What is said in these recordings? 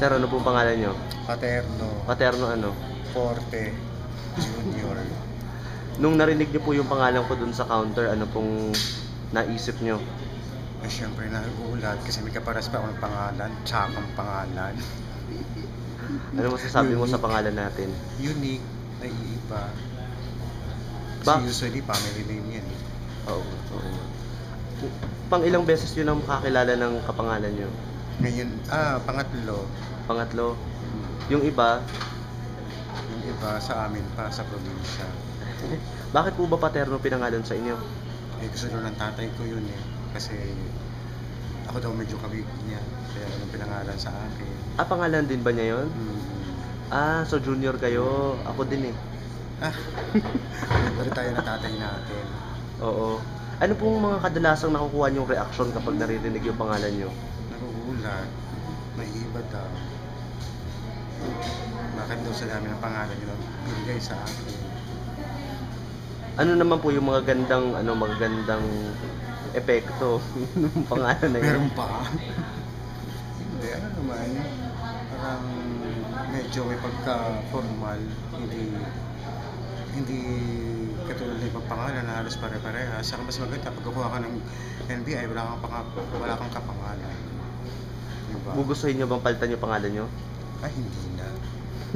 Sir, ano pong pangalan nyo? Paterno, Paterno ano? Forte, Junior. Nung narinig nyo po yung pangalan ko dun sa counter, ano pong naisip nyo? Eh, syempre nagulat kasi may kaparas pa akong pangalan, tsakang pangalan. Ano masasabi mo sa pangalan natin? Unique, naiiba. Ba- Kasi usually family name yan eh. Oo. oo. Pang ilang beses yun ang makakilala ng kapangalan nyo? Ngayon, ah, pangatlo, Pangatlo, yung iba, yung iba sa amin pa sa probinsya. bakit po ba Paterno pinangalan sa inyo? Eh, gusto daw ng tatay ko yun eh. Kasi ako daw medyo kabig niya. Kaya anong pinangalan sa akin. Ah, pangalan din ba niya yon? Hmm. Ah, so junior kayo. Ako din eh. Ah, pero tayo na tatay natin. Oo. Ano pong mga kadalasang nakukuha niyong reaksyon kapag naririnig yung pangalan niyo? Nagugulat. Naiiba daw. Bakit daw sa dami ng pangalan nila binigay sa akin? Ano naman po yung mga gandang, ano, magagandang epekto ng pangalan na yun? Meron pa. Hindi, ano naman. Parang medyo may pagka-formal. Hindi hindi katulad ng ibang pangalan na halos pare-parehas. Saka mas maganda pag kukuha ka ng NBI, wala kang, pang, wala kang kapangalan. Diba? Gugustuhin niyo bang palitan yung pangalan niyo? Ay, hindi na.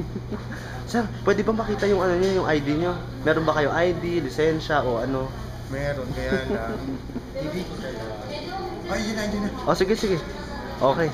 Sir, pwede ba makita yung ano niyo, yung ID niyo? Meron ba kayo ID, lisensya o ano? Meron, kaya lang. hindi ko kaya. Ay, yun na, yun na. O sige, sige. Okay.